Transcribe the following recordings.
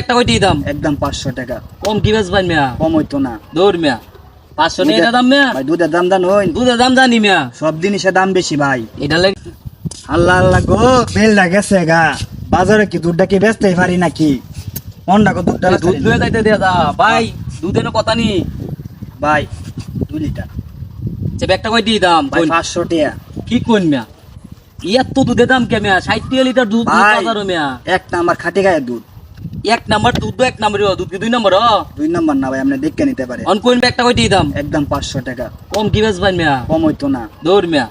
একটা কইটি দাম। একদম পাঁচশো টাকা। কম কি বেচ ভাই মিয়া? কম হইতো না। দৌড় মিয়া। পাঁচশো টাকা এটা দাম মিয়া? ভাই দুধের দাম দান হইন। দুধের দাম জানি মিয়া। সব জিনিসের দাম বেশি ভাই। এটা লাগে আল্লাহ আল্লাহ গো। বেলটা গেছে গা। বাজারে কি দুধটা কি বেচতেই পারি নাকি? মনটা কো দুধটা দুধ লয়ে যাইতে দেয়া দা ভাই দুধের কথা নি। ভাই দুই লিটার। সে ব্যাগটা কইটি দাম ভাই। পাঁচশো টাকা। কি কোন মিয়া? ইয়ার তো দুধের দাম কে মিয়া? ষাট টাকা লিটার দুধ বাজারও মিয়া। এক নাম্বার খাটি গায়ে দুধ। এক নাম্বার দুধ এক নাম্বার দুধ কি দুই নাম্বার দুই নাম্বার না ভাই আপনি দেখে নিতে পারে অন কোন ব্যাগটা কইটি দাম? একদম পাঁচশো টাকা। কম কি বেচ ভাই মিয়া? কম হইতো না। দৌড় মিয়া।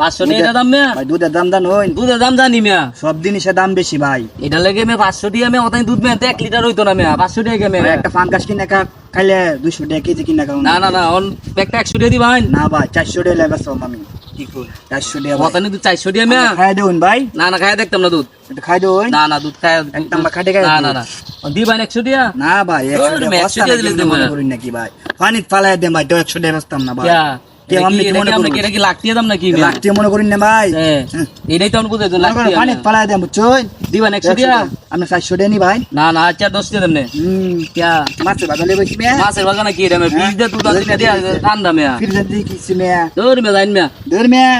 পাঁচশো টাকা দাম মিয়া? ভাই দুধের দাম দান হইন। দুধের দাম জানি মিয়া। সব জিনিসের দাম বেশি ভাই। এটা লাগে মেয়ে পাঁচশো টাকা মেয়ে অতাই দুধ মেয়ে এক লিটার হইতো না মেয়া। পাঁচশো টাকা ভাই মেয়ে। একটা ফানকাস কিনে খা খাইলে দুইশো টাকা কেজি কিনে খাও না না না অন ব্যাগটা একশো টাকা দিবাই না ভাই চারশো টাকা লেগে আমি। কি কই চারশো টাকা ভাই। দুধ চারশো টাকা মেয়া। খাই দেউন ভাই। না না খাই দেখতাম না দুধ। খাই দেউন না না দুধ খাই একদম খাটে খাই না না না। একশো টাকা? না ভাই একশো ওরে, টাকা দিলে মনে না। করি নাকি ভাই। পানি ফালাই দে ভাই তো একশো টাকা বেচতাম না ভাই। মনে করুন? দাম না ভাই। এটাই তো টাকা পানিত না। ফালাই দেন বুঝছ? দিবা একশো দিয়া আমি চারশো টাকা নি ভাই। না না আচ্ছা দশ দিয়ে দেন হুম ক্যা মাছের বাজার লেবে কি মেয়া? মাছের বাগানে কি রে মেয়ে? বীজ দিয়ে দুধ আনতে দিয়া ঠান্ডা মেয়া ফিরে দিয়ে কি মেয়া। দৌড় মেয়া যাইন মেয়া। ধর মেয়া।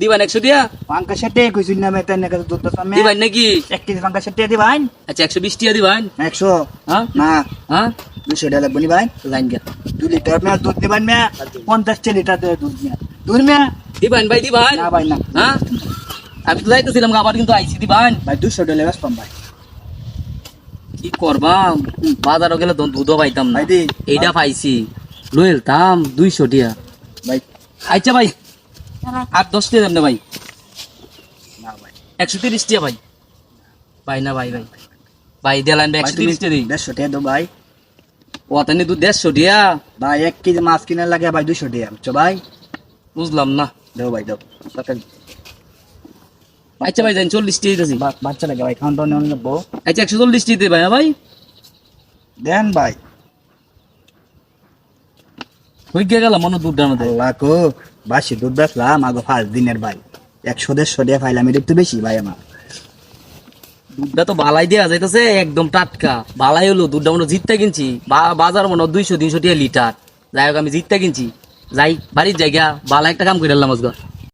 দিবান একশো টাকা পাঙ্কা সেটে কইছিস না মেয়ে তাই না দুধ দাম মেয়া দিবান নাকি? এক কেজি পাঙ্কা সেটে দি ভাই আচ্ছা একশো বিশ টাকা দিবান একশো? হ্যাঁ? না। হ্যাঁ? দুশো টাকা লাগবে নি ভাই লাইন গিয়া দু লিটার মেয়া দুধ দিবেন মেয়া পঞ্চাশটা লিটার দেবে দুধ মেয়া। দুধ মেয়া? দিবান ভাই দিবান না ভাই না। হ্যাঁ? আমি তো যাইতেছিলাম আবার কিন্তু আইসি দিবান ভাই দুশো টাকা লেগে পাম ভাই। কি করবাম? বাজারও গেলে দুধও পাইতাম না। এইটা পাইছি। লইল দাম দুইশো টিয়া। ভাই। আচ্ছা ভাই। আর দশ টাকা দেন না ভাই। না ভাই। একশো তিরিশ টাকা ভাই। ভাই না ভাই ভাই। ভাই দেলান ভাই একশো তিরিশ টাকা দিই। দেড়শো টাকা দাও ভাই। ও তানি দুধ দেড়শো টিয়া। ভাই এক কেজি মাছ কিনে লাগে ভাই দুশো টাকা বুঝছ ভাই? বুঝলাম না। দাও ভাই দাও। আচ্ছা ভাই যাই চল্লিশ টাকা দিতেছি। বাচ্চা লাগে ভাই খাওয়ান টাউন নেব। আচ্ছা একশো চল্লিশ দিই ভাই হ্যাঁ ভাই। দেন ভাই। মনে দুধ ডানাতে আল্লাহ কো বাসি দুধ বেচলাম আগে পাঁচ দিনের ভাই। একশো দেড়শো টাকা পাইলাম এটা একটু বেশি ভাই আমার। দুধটা তো দেওয়া যাইতেছে একদম টাটকা। বালাই হলো দুধটা মনে জিততে কিনছি। বা- বাজার মনে দুইশো তিনশো টাকা লিটার। যাই হোক আমি জিততে কিনছি। যাই বাড়ির জায়গা বালা একটা কাম করে আজকে